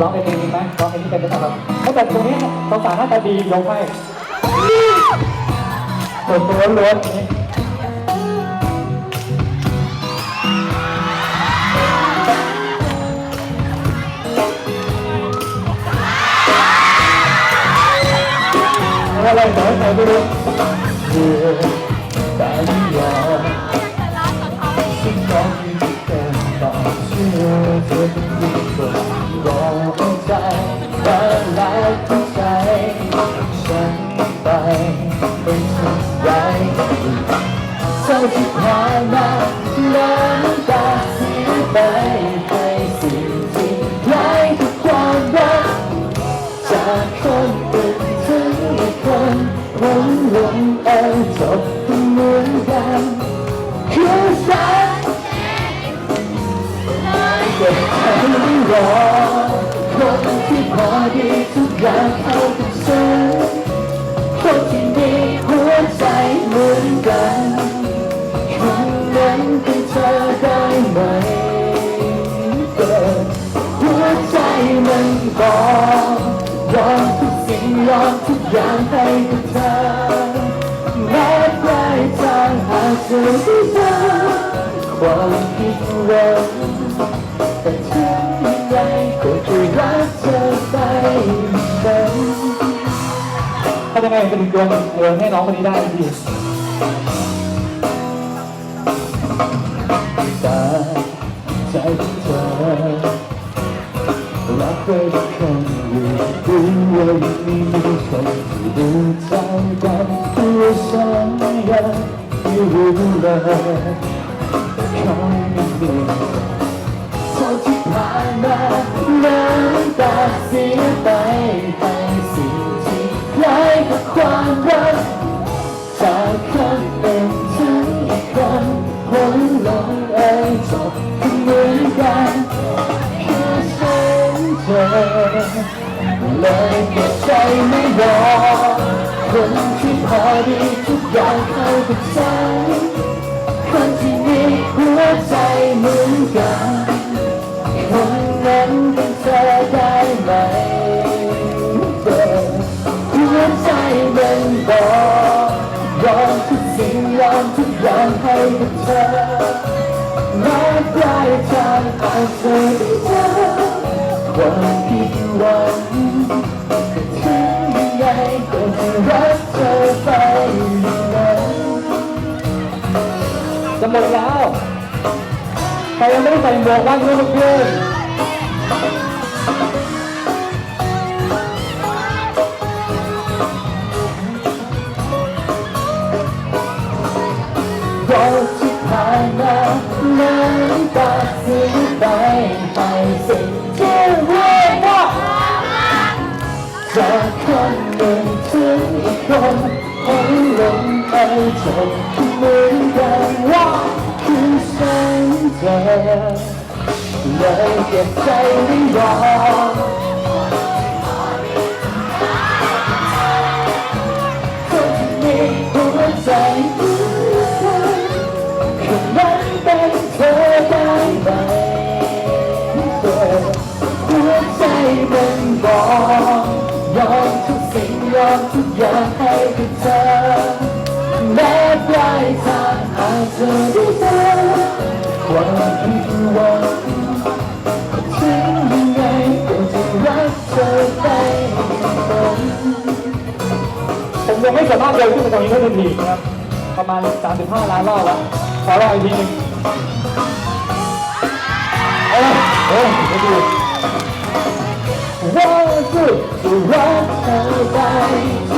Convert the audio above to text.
ร้องเพลงนี้ไหมร้องเพลงนี้เป็นไหมครับถ้าแต่ตรงนี้สาวๆหน้าตาดียกให้ส่วตัวล้วนนี้อะไรหน่อยไหนไม่รู้เดือดตาลียา คนผมลงเอยจบเหมือนกันคือฉันเก็บใจรอคนที่พอดีทุกอย่างเท่ากับฉันคนที่มีหัวใจเหมือนกันคนนั้นเป็นเธอได้ไหมเกิดหัวใจมันบอกยอมทุกสิ่งยอมทุกอย่างให้กับ เธอได้เจอความผิดหวังแต่ถึงยังไงก็จะรักเธอไปนั้นถ้าจะไงจะถึงดวงเรือให้น้องคนนี้ได้ดีตาใจของเธอรักเคยเป็นคนอยู่รู้ว่ายังมีคนที่ดูใจกันตัวฉัน ยังไม่รู้เลยเขาไม่มีเท่าที่ผ่านมาน้ำตาเสียไปไปสิ่งที่คล้ายกับความรักจากคนเป็นถึงอีกคนหนลงเอยจบเหมือนกันแค่ฉันเธอเลยเก็บใจไม่รอคนที่พอดีับฉันคนที่มีหัวใจเหมือนกันคนนั้นเป็นเธอได้ไหมเธอหัวใจมันบอกยอมทุกสิ่งยอมทุกอย่างให้กับเธอแม้ปลายทางอาจจะได้เจอ จะหมดแล้วใครยังไม่ได้ใส่หมวกว่างยกมือขึ้นโดนที่ผ่านมาน้ำตาเสียไปไปสิ่งที่เรียกว่าจากคนหนึ่งถึงอีกคนคนลงไปจบเหมือน เธอเลยเก็บใจไม่รอคนที่มีหัวใจหมือนกันคนนั้นเป็นเธอได้ไหมเธอหัวใจมันบอกยอมทุกสิ่งยอมทุกอย่างให้กับเธอแม้ปลายทางอาจจะได้เจอค วามผิดหวังถึงยังไงก็จะรักเธอไปผมยังไม่สามารถเดินขึ้นไปตรงนี้ได้ทันทีนะครับประมาณ 35 ล้านรอบแล้วขอรออีกทีหนึงเอาละเฮ้ยไม่ดูว่าสุดจะรักเธอไป